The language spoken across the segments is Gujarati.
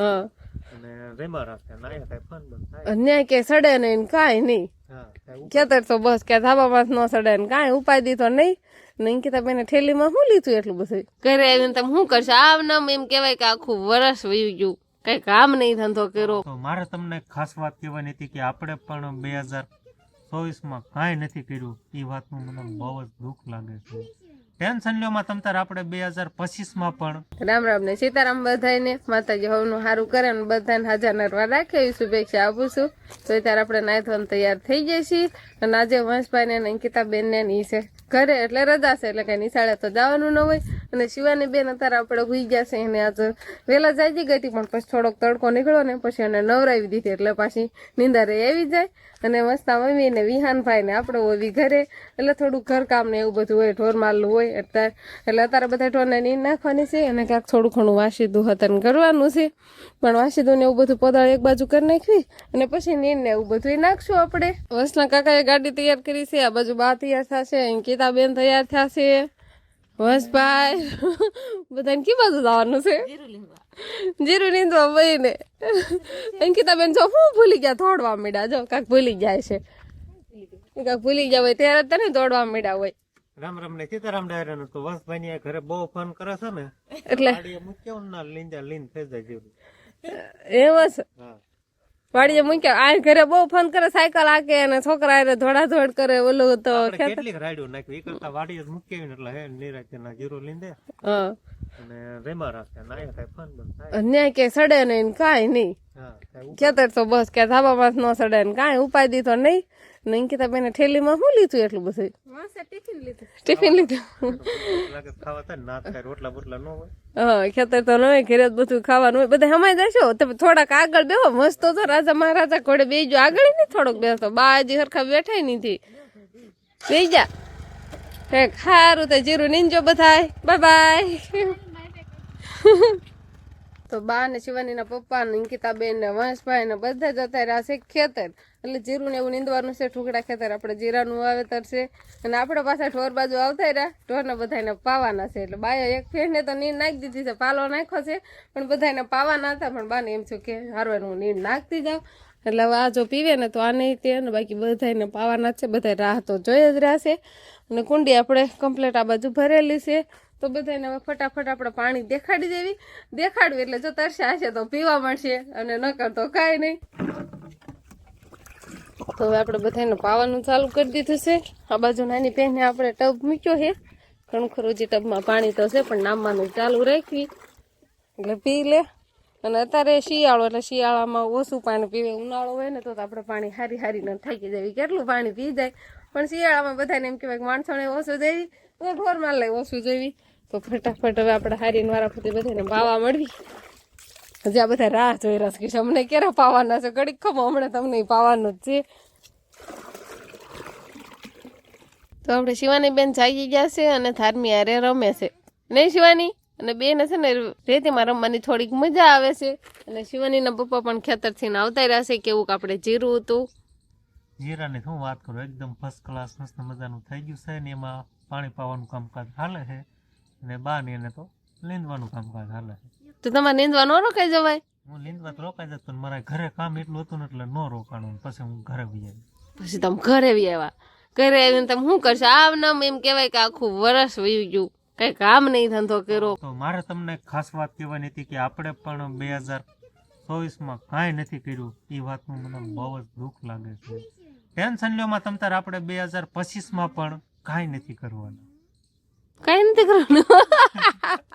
હા. અને રેમા રાખે ના અહીંયા કાંઈ ફોન બંધ થાય. અન્યાય કે સડે નહીં. કાંઈ નહીં ખેતર તો બસ કે ધાબામાં ન સડે ને કાંઈ ઉપાય દીધો નહીં. ને અંકિતા બેને થેલીમાં શું લીધું એટલું બધું? ઘરે આવીને તમે શું કરશો? આમ નામ એમ કહેવાય કે આખું વરસ વયું ગયું. કઈ કામ નહીં ધંધો કર્યો. તો મારે તમને ખાસ વાત કહેવાની હતી કે આપણે પણ બે હજાર ચોવીસમાં કાંઈ નથી કર્યું. એ વાતનું મને બહુ જ દુઃખ લાગે છે. ટેન્શન લ્યોમાં તમ તાર આપણે બે હજાર પચીસમાં પણ. રામ રામ ને સીતારામ બધાને માતાજી હવનું સારું કરે ને બધાને હાજર નરવા રાખે એવી શુભેચ્છા આપું છું. તો ત્યારે આપણે ધોઈને તૈયાર થઈ જઈએ છીએ. અને આજે વંશભાઈ ને અંકિતા બેન ને છે ઘરે એટલે રજા છે, એટલે કઈ નિશાળે તો જવાનું ન હોય. અને શિવાની બેન અત્યારે આપણે હુઈ ગયા છે એને આજે વહેલા જાગી ગઈ હતી, પણ પછી થોડોક તડકો નીકળ્યો ને પછી એને નવરાવી દીધી એટલે પાછી નીંદારે આવી જાય. અને મસ્તા મમ્મી ને વિહાનભાઈ ને આપણે હોવી ઘરે. એટલે થોડું ઘરકામ ને એવું બધું હોય ઢોર મારલું હોય એટલે એટલે અત્યારે બધા ઢોરને નીંદ નાખવાની છે અને ક્યાંક થોડું ઘણું વાસીદું હતન કરવાનું છે. પણ વાસીદું ને એવું બધું પદાળ એક બાજુ કરી નાખવી અને પછી નીંદ ને એવું બધું નાખશું આપણે. વસના કાકાએ ગાડી તૈયાર કરી છે, આ બાજુ બા તૈયાર થશે અંકિતા બેન તૈયાર થશે. વસભાઈ બધાને કી બાજુ જવાનું છે? જીરું નીંદવા બહીને. અંકિતા બેન જો હું ભૂલી ગયા તોડવા મીડા. જો કાક ભૂલી જાય છે. કાક ભૂલી ગયા હોય ત્યારે તને દોડવા મીડા હોય. રામ રામ ને સીતારામ ડાયરા તો વસ ભાઈ ઘરે બહુ ફોન કરે છે ને એટલે? મૂક્યો ના લીંજા લીન થઈ જાય જેવું એમ હા. વાડીએ મૂક્યા. આ ઘરે બહુ ફોન કરે સાયકલ આકે અને છોકરા ધોડા ધોડ કરે ઓલું તો કેટલીક રાડ્યું નાખ્યું. એ કરતા વાડીએ મૂકી એટલે હે નિરાતે ના જીરો લીંદે હા. અને રેમા રાખે ના અહીંયા ફોન બંધ થાય. કે સડે નહીં ને કાંઈ નહીં. હા ખેતર તો બસ કે ધાબામાં જ ન સડે ને કાઈ ઉપાય દીધો નહીં. અંકિતા બેને થેલીમાં શું લીધું એટલું બધું? ટિફિન લીધું. લાગે ખાવા થાય ને ના થાય રોટલા બોટલા ન હોય. હા ખેતર તો નહીં ઘરે બધું ખાવાનું હોય. બધા હમાય દેશો તમે થોડાક આગળ બેહો. મસ્ત તો રાજા મહારાજા ઘોડે બેજો આગળ નહીં થોડોક બેસો બાજી સરખા હરખા બેઠાય નથી બેઈ જા. હે ખારું તો જીરું નીંજો બધાય. Bye bye. તો બા ને શિવાનીના પપ્પા ને અંકિતા બેન ને વંશભાઈ ને બધા જતા રહ્યા છે ખેતર. એટલે જીરું એવું નીંદવાનું છે, ઠુકડા ખેતર આપણે જીરાનું વાવેતર છે. અને આપણે પાછા ઢોર બાજુ આવતા રહ્યા. ઢોરને બધાને પાવાના છે. એટલે બાએ એક ફેરને તો નીંદ નાખી દીધી છે. પાલો નાખ્યો છે, પણ બધાને પાવાના હતા. પણ બાને એમ છું કે હારવાનું હું નીંદ નાખતી જાઉં. એટલે હવે આ જો પીવે ને તો આ નહીં તે ને બાકી બધાને પાવાના છે. બધા રાહ તો જોઈ જ રહ્યા છે. અને કુંડી આપણે કમ્પ્લેટ આ બાજુ ભરેલી છે. તો બધાને હવે ફટાફટ આપણે પાણી દેખાડી દેવી. દેખાડવી એટલે જો તરસ્યા હશે તો પીવા મળશે. અને ન કરતો કાંઈ નહીં. તો હવે આપણે બધાને પાવાનું ચાલુ કરી દીધું છે. આ બાજુ નાની બેને આપણે ટબ મૂક્યો છે. ઘણું ખરું જે ટબમાં પાણી તો છે, પણ નામવાનું ચાલુ રાખવી એટલે પી લે. અને અત્યારે શિયાળો, એટલે શિયાળામાં ઓછું પાણી પીવે, ઉનાળો હોય ને તો આપણે પાણી હારી હારીને થાકી જાય. કેટલું પાણી પી જાય? પણ શિયાળામાં બધાને એમ કહેવાય કે માણસોને ઓછું દેવી તો ઢોરમાં લઈ ઓછું જોવી. તો ફટાફટ હવે આપણે હારીને વારા ફૂટી બધાને પાવા મળવી. હજી આ બધા રાહ જોઈ રહ્યા છે અમને ક્યારે પાવાના છે? ઘડીક ખબર હમણાં તમને પાવાનું જ છે. તો આપણે શિવાની બેન જાગી ગયા છે અને ધાર્મી હારે રમે છે. નહીં શિવાની? અને બેન છે ને રેતીમાં રમવાની થોડીક મજા આવે છે. અને શિવાનીના પપ્પા પણ ખેતરથી આવતા રહ્યા છે કેવું આપણે જીરું હતું. જીરાની શું વાત કરું? એકદમ ફર્સ્ટ ક્લાસ મસ્ત મજાનું થઈ ગયું છે ને એમાં પાણી પાવાનું કામકાજ હાલે છે. અને બા ને એને તો લીંદવાનું કામકાજ હાલે છે. તો તમારે નીંદવા ન રોકાઈ જવાય? હું નીંદવા તો રોકાઈ જતો મારા ઘરે કામ એટલું હતું ને એટલે ન રોકાણું. પછી હું ઘરે બી આવી. પછી તમે ઘરે બી આવ્યા. ઘરે આવીને તમે શું કરશો? આમ નામ એમ કહેવાય કે આખું વરસ વયું ગયું. કઈ કામ નહીં ધંધો કર્યો. તો મારે તમને ખાસ વાત કહેવાની હતી કે આપણે પણ બે હજાર ચોવીસમાં કાંઈ નથી કર્યું. એ વાતનું મને બહુ જ દુઃખ લાગે છે. ટેન્શન લ્યોમાં તમ તાર આપણે બે હજાર પચીસમાં પણ કાંઈ નથી કરવાનું. કાંઈ નથી કરવાનું.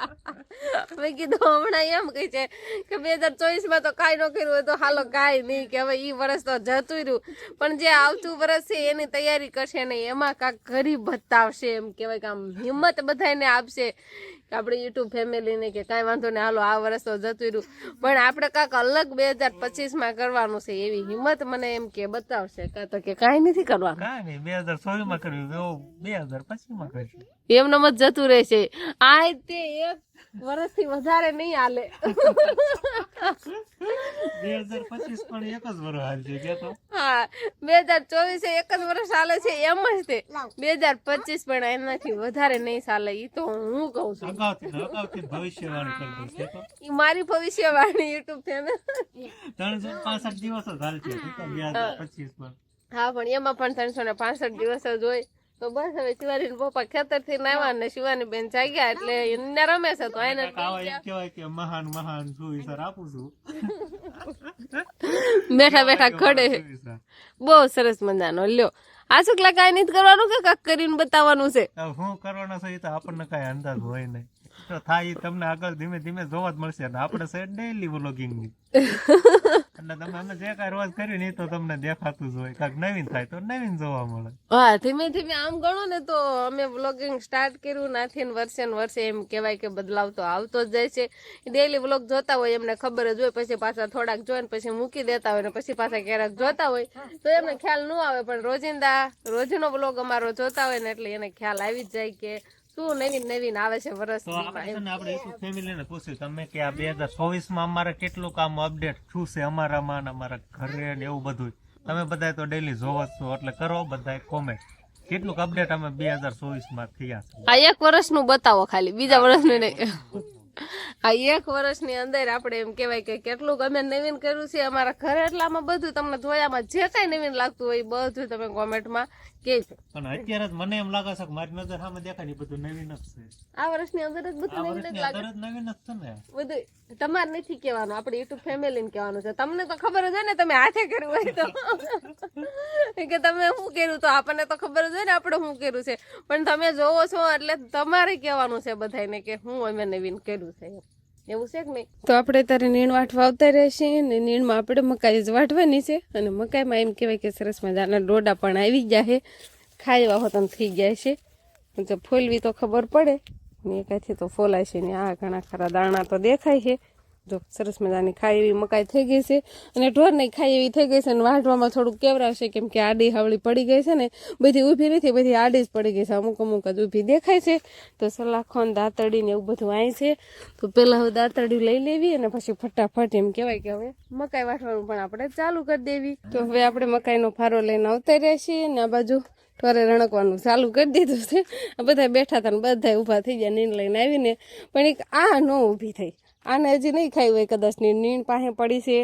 મેં કીધું હમણાં એમ કહે છે કે બે હજાર ચોવીસમાં તો કાંઈ ન કર્યું હોય તો હાલો કાંઈ નહીં, કે હવે ઈ વર્ષ તો જતું રહ્યું. પણ જે આવતું વર્ષ છે એની તૈયારી કરશે ને એમાં કાંક ગરીબ બતાવશે એમ કહેવાય કે આમ હિંમત બધાને આપશે કે આપણે યુટ્યુબ ફેમિલીને કે કાંઈ વાંધો નહીં, હાલો આ વર્ષ તો જતું રહ્યું. પણ આપણે કાંક અલગ બે હજાર પચીસમાં કરવાનું છે એવી હિંમત મને એમ કે બતાવશે. કાં તો કે કાંઈ નથી કરવાનું. કાંઈ નહીં, બે હજાર ચોવીસમાં કર્યું બે હજાર પચીસમાં કરશું એમને મત જતું રહેશે આ તે એક વર્ષથી વધારે નહીં હાલે. બે હજાર પચીસ પણ એક જ વર્ષ હાલશે કે તો? હા બે હજાર ચોવીસ એક જ વર્ષ ચાલે છે એમ જ તે. બે હજાર પચીસ પણ એનાથી વધારે નહીં ચાલે એ તો હું કઉ છું. અગાઉથી ભવિષ્યવાણી કરી દઉં છે તો? મારી ભવિષ્યવાણી યુટ્યુબ છે ને ત્રણસો પાસઠ દિવસ જ હાલશે તો તો બે હજાર પચીસ પણ. હા પણ એમાં પણ ત્રણસો ને પાસઠ દિવસ જ હોય. તો બસ હવે શિવાની પપ્પા ખેતરથી નાવા ને શિવાની બેન જાગ્યા એટલે એને રમે છે તો એને કહેવાય કે મહાન મહાન સુવિચાર આપું છું. બેઠા બેઠા ખડે. બહુ સરસ મજાનો. લ્યો. આ શુક્લા કાંઈ નથી કરવાનું કે કાક કરીને બતાવવાનું છે? હું કરવાનો છે એ તો આપણને કઈ અંદાજ હોય નહીં. તો થાય તમને આગળ ધીમે ધીમે જોવા જ મળશે. અને આપણે છે ડેઈલી વ્લોગિંગની એટલે તમે અમે જે કાંઈ રોજ કર્યું ને તો તમને દેખાતું જ હોય. કાંઈક નવીન થાય તો નવીન જોવા મળે. હા ધીમે ધીમે આમ ગણો ને તો અમે વ્લોગિંગ સ્ટાર્ટ કર્યું. નાથી વર્ષે ને વર્ષે એમ કહેવાય કે બદલાવ તો આવતો જ જાય છે. ડેઈલી વ્લોગ જોતા હોય એમને ખબર જ હોય પછી પાછા થોડાક જોઈને પછી મૂકી દેતા હોય ને પછી પાછા ક્યારેક જોતા હોય તો એમને ખ્યાલ ન આવે. પણ રોજિંદા રોજનો વ્લોગ અમારો જોતા હોય ને એટલે એને ખ્યાલ આવી જ જાય કે શું નવી નવી આવે છે વર્ષ આપણે ને ફેમિલીને પૂછ્યું તમે કે આ બે હજાર ચોવીસમાં અમારે કેટલું કામ અપડેટ શું છે અમારામાં ને અમારા ઘરે ને એવું બધું તમે બધા તો ડેલી જોવો છો એટલે કરો બધા કોમેન્ટ કેટલુંક અપડેટ અમે બે હજાર ચોવીસમાં થયા આ એક વર્ષનું બતાવો ખાલી બીજા વર્ષનું નહીં. આ એક વર્ષની અંદર આપણે એમ કહેવાય કે કેટલું અમે નવીન કર્યું છે અમારા ઘરે એટલામાં બધું તમને ધોયામાં જે કાંઈ નવીન લાગતું હોય બધું તમે કોમેન્ટમાં કહેજો. પણ અત્યારે જ મને એમ લાગે છે કે મારી નજર સામે દેખાય ને બધું નવીન જ છે. આ વર્ષની અંદર જ બધું નવીન જ લાગે. નવીન જ છે ને. બધું તમારે નથી કહેવાનું આપણે યુટ્યુબ ફેમિલીને કહેવાનું છે. તમને તો ખબર જ હોય ને તમે હાથે કર્યું હોય તો. કે તમે શું કર્યું? તો આપણને તો ખબર જ હોય ને આપણે શું કર્યું છે. પણ તમે જોવો છો એટલે તમારે કહેવાનું છે બધાને કે હું અમે નવીન કર્યું છે એવું છે કે નહીં? તો આપણે તારે નીણ વાટવા આવતા રહેશે ને નીણમાં આપણે મકાઈ જ વાટવાની છે. અને મકાઈમાં એમ કહેવાય કે સરસ મજાના ડોડા પણ આવી ગયા જાય હો તમ થઈ ગયા છે. જો ફોલવી તો ખબર પડે. ને એકાથી તો ફોલાય છે ને આ ઘણા ખરા દાણા તો દેખાય છે. જો સરસ મજાની ખાઈ એવી મકાઈ થઈ ગઈ છે. અને ઢોર ખાય એવી થઈ ગઈ છે અને વાઢવામાં થોડુંક કેવરાશે કેમ કે આડી હાવળી પડી ગઈ છે ને, બધી ઊભી નથી, બધી આડી જ પડી ગઈ છે. અમુક અમુક જ ઊભી દેખાય છે. તો સલાખોન ને દાંતડી એવું બધું આય છે. તો પહેલાં હવે દાંતડી લઈ લેવી અને પછી ફટાફટ એમ કહેવાય કે હવે મકાઈ વાટવાનું પણ આપણે ચાલુ કરી દેવી. તો હવે આપણે મકાઈનો ફારો લઈને આવતા રહ્યા છીએ અને આ બાજુ ઠોરે રણકવાનું ચાલુ કરી દીધું છે. બધા બેઠા હતા ને બધા ઊભા થઈ ગયા નીણ લઈને આવીને. પણ એક આ ન ઊભી થઈ. આને હજી નહીં ખાઈ હોય કદાચ નીણ પાસે પડી છે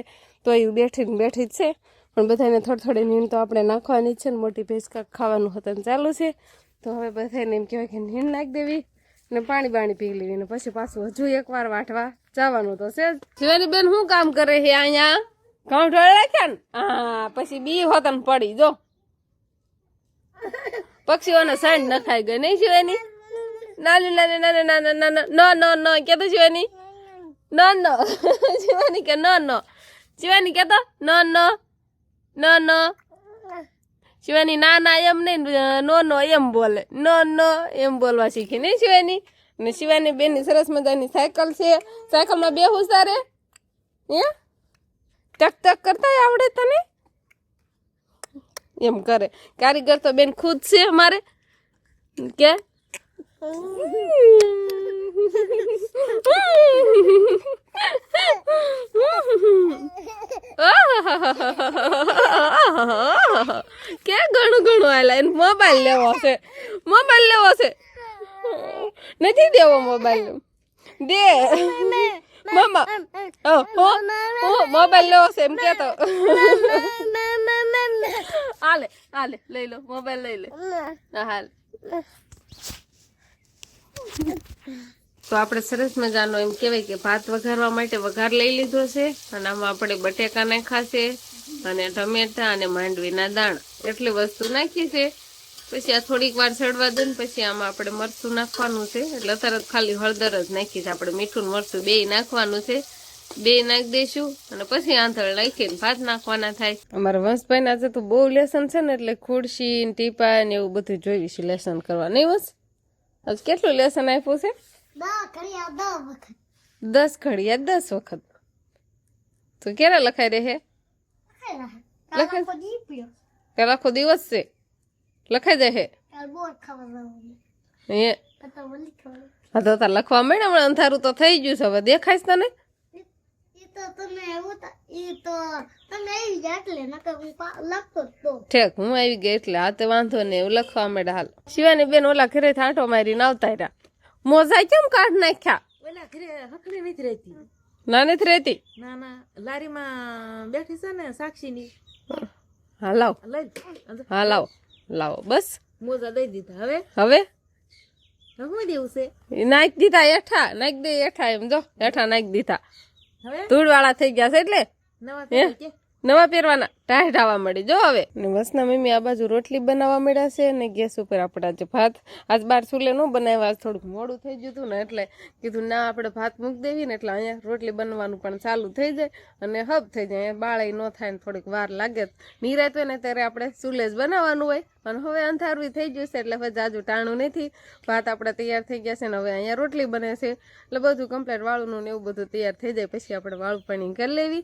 તો એ બેઠી ને બેઠી જ છે પણ બધાને થોડી થોડી નીણ તો આપણે નાખવાની જ છે ને મોટી ભેંસ કાંક ખાવાનું હતું ચાલુ છે તો હવે બધાને એમ કહેવાય કે નીણ નાખી દેવી ને પાણી બાણી પી લેવી ને પછી પાછું હજુ એકવાર વાટવા જવાનું તો છે જ શિવાની બેન શું કામ કરે છે અહીંયા ઘઉં ઢોળ રાખ્યા ને હા પછી બી હોતન પડી જો પક્ષીઓને સાંજ નખાઈ ગઈ નહીં શિવાની નાની નાની નાની નાના નાના ન ન ન કેતો શિવાની ન ન શિવાની કે ન ન શિવાની કેતો ન ન ન ન શિવાની ના ના એમ નહીં નો એમ બોલે ન ન એમ બોલવા શીખી નહીં શિવાની ને શિવાની બેનની સરસ મજાની સાયકલ છે સાયકલમાં બે હુસારે હે ટક ટક કરતા આવડે તને એમ કરે કારીગર તો બેન ખુદ છે અમારે કે કે ઘણું ઘણું આલા એને મોબાઈલ લેવો છે મોબાઈલ લેવો છે નથી દેવો મોબાઈલ દે. મમ્મા મોબાઈલ લેવો છે એમ કેતો. હાલે હાલે લઈ લો મોબાઈલ લઈ લે. હાલ. તો આપણે સરસ મજાનો એમ કહેવાય કે ભાત વઘારવા માટે વઘાર લઈ લીધો છે. અને આમાં આપણે બટેકા નાખાશે અને ટમેટા અને માંડવીના દાણા એટલી વસ્તુ નાખી છે. પછી આ થોડીક વાર ચડવા દે પછી આમાં આપણે મરચું નાખવાનું છે. એટલે તરત ખાલી હળદર જ નાખી છે. આપણે મીઠું મરચું બે નાખવાનું છે. બે નાખી દઈશું અને પછી આંધળ નાખીને ભાત નાખવાના થાય. અમારા વંશભાઈ આજે તો બહુ લેસન છે ને એટલે ખુરશી ટીપા ને એવું બધું જોઈશું લેસન કરવા નહીં વંશ કેટલું લેસન આપ્યું છે? દસ ઘડિયા દસ વખત. તો ક્યારે લખાઈ રહે? પેલા આખો દિવસ છે. લખાઈ જશે હે. હા. તો તાર લખવા મળે હમણાં અંધારું તો થઈ ગયું છે. હવે દેખાઈશ તને? હું ઠેક હું આવી ગઈ એટલે આ તો વાંધો નહીં એવું લખવા મળે હાલ. શિવાની બેન ઓલા ઘરે આંટો મારીને આવતા રહ્યા. મોજા કેમ કાઢ નાખ્યા. ઓલા ઘરે હકડી નથી રહેતી. ના નથી રહેતી. ના ના લારીમાં બેઠી છે ને સાક્ષીની. હા. લાવ. હા લાવો. લાવો. બસ. મોજા દઈ દીધા. હવે? હવે? હવે દેવું છે? નાખી દીધા એઠા નાખી દે એઠા એમ જો. એઠા નાખી દીધા. હવે? ધૂળવાળા થઈ ગયા છે એટલે. નવા નવા પહેરવાના ટાઢ આવવા મળી. જો હવે. વસના મમ્મી આ બાજુ રોટલી બનાવવા મળ્યા છે અને ગેસ ઉપર આપણે આજે ભાત, આજ બાર ચૂલે ન બનાવ્યા, આજ થોડુંક મોડું થઈ ગયું હતું ને એટલે કીધું ના આપણે ભાત મૂકી દેવી ને એટલે અહીંયા રોટલી બનવાનું પણ ચાલુ થઈ જાય અને હબ થઈ જાય. અહીંયા બાળાઈ ન થાય ને થોડીક વાર લાગે. નિરાત હોય ને ત્યારે આપણે ચૂલે જ બનાવવાનું હોય. અને હવે અંધારું થઈ ગયું છે એટલે હવે જાજુ ટાણું નથી. ભાત આપણે તૈયાર થઈ ગયા છે ને હવે અહીંયા રોટલી બને છે. એટલે બધું કમ્પ્લેટ વાળું ને એવું બધું તૈયાર થઈ જાય. પછી આપણે વાળું પાણી કરી લેવી.